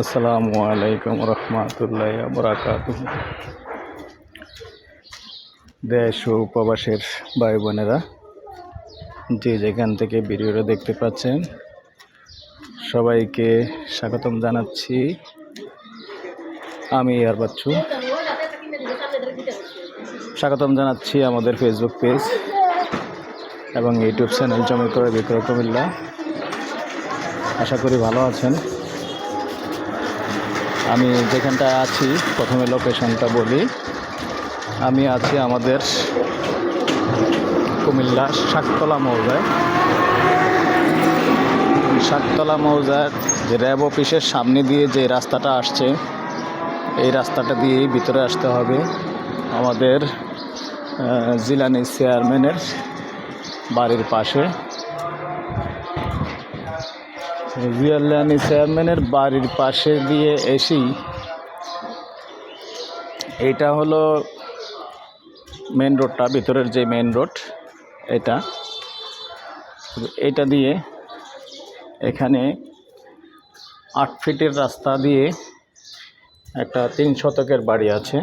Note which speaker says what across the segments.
Speaker 1: আসসালামু আলাইকুম রহমতুল্লাহ বরাকাত দেশ ও উপবাসের ভাই বোনেরা যে যেখান থেকে ভিডিওটা দেখতে পাচ্ছেন, সবাইকে স্বাগতম জানাচ্ছি। আমি আর বাচ্চু। স্বাগতম জানাচ্ছি আমাদের ফেসবুক পেজ এবং ইউটিউব চ্যানেল জমি করে বিক্রয় কুমিল্লা। আশা করি ভালো আছেন। আমি যেখানটা আছি, প্রথমে লোকেশনটা বলি। আমি আছি আমাদের কুমিল্লা শাকতলা মৌজায়। শাকতলা মৌজার যে র্যাব অফিসের সামনে দিয়ে যে রাস্তাটা আসছে, এই রাস্তাটা দিয়েই ভিতরে আসতে হবে। আমাদের জিলানি চেয়ারম্যানের বাড়ির পাশে। জিয়ালানি চেয়ারম্যানের বাড়ির পাশে দিয়ে এসেই এটা হলো মেন রোডটা ভিতরের যে মেন রোড এটা। এটা দিয়ে এখানে আট ফিটের রাস্তা দিয়ে একটা তিন শতকের বাড়ি আছে।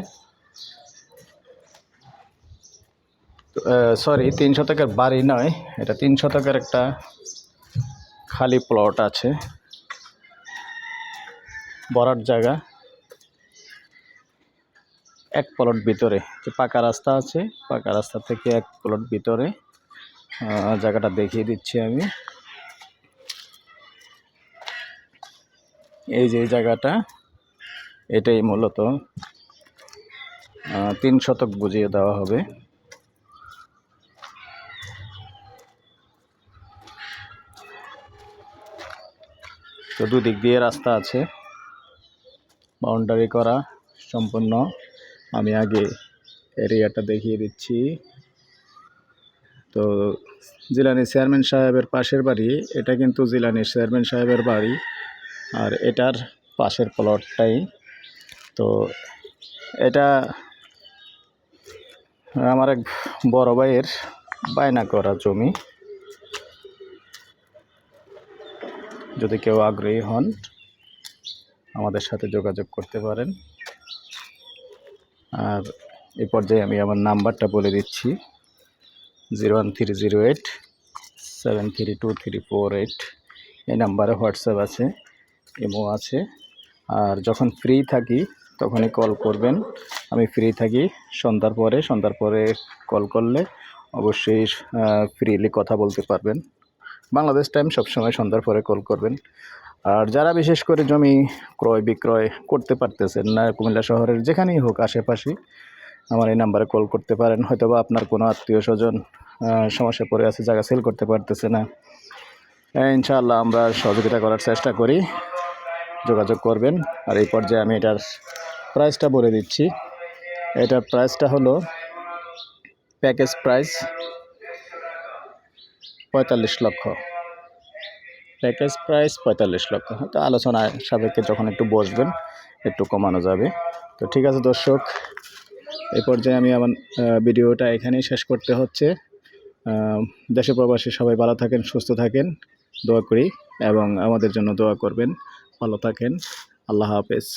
Speaker 1: সরি তিন শতকের বাড়ি নয়, এটা তিন শতকের একটা খালি প্লট আছে। বড়ার জায়গা। এক প্লট ভিতরে। যে পাকা রাস্তা আছে, পাকা রাস্তা থেকে এক প্লট ভিতরে। জায়গাটা দেখিয়ে দিচ্ছি আমি। এই যে জায়গাটা, এটাই মূলত। তিন শতক বুঝিয়ে দেওয়া হবে। তো দুদিক দিয়ে রাস্তা আছে। বাউন্ডারি করা সম্পূর্ণ। আমি আগে এরিয়াটা দেখিয়ে দিচ্ছি। তো জিলানি চেয়ারম্যান সাহেবের পাশের বাড়ি, এটা কিন্তু জিলানি চেয়ারম্যান সাহেবের বাড়ি আর এটার পাশের প্লটটাই। তো এটা আমার এক বড় ভাইয়ের বায়না করা জমি। যদি কেউ আগ্রহী হন, আমাদের সাথে যোগাযোগ করতে পারেন। আর এই পর্যায়ে আমি আমার নাম্বারটা বলে দিচ্ছি, zero one three zero eight, seven three two three four eight. এই নাম্বারে হোয়াটসঅ্যাপ আছে, ইমো আছে। আর যখন ফ্রি থাকি, তখনই কল করবেন। আমি ফ্রি থাকি সন্ধ্যার পরে সন্ধ্যার পরে কল করলে অবশ্যই ফ্রিলি কথা বলতে পারবেন। বাংলাদেশ টাইম সবসময় সন্ধ্যার পরে কল করবেন। আর যারা বিশেষ করে জমি ক্রয় বিক্রয় করতে পারতেছেন না কুমিল্লা শহরের যেখানেই হোক আশেপাশে আমার এই নাম্বারে কল করতে পারেন। হয়তো বা আপনার কোনো আত্মীয় স্বজন সমস্যা পড়ে আছে জায়গা সেল করতে পারতেছে না। হ্যাঁ, ইনশাআল্লাহ আমরা সহযোগিতা করার চেষ্টা করি। যোগাযোগ করবেন। আর এই পর্যায়ে আমি এটার প্রাইসটা বলে দিচ্ছি। এটার প্রাইসটা হলো প্যাকেজ প্রাইস পঁয়তাল্লিশ লক্ষ। প্যাকেজ প্রাইস পঁয়তাল্লিশ লক্ষ। হয়তো আলোচনা সাপেক্ষে যখন একটু বসবেন, একটু কমানো যাবে। তো ঠিক আছে দর্শক এই পর্যায়ে আমি আমার ভিডিওটা এখানেই শেষ করতে হচ্ছে। দেশে প্রবাসী সবাই ভালো থাকেন, সুস্থ থাকেন, দোয়া করি এবং আমাদের জন্য দোয়া করবেন। ভালো থাকেন। আল্লাহ হাফেজ।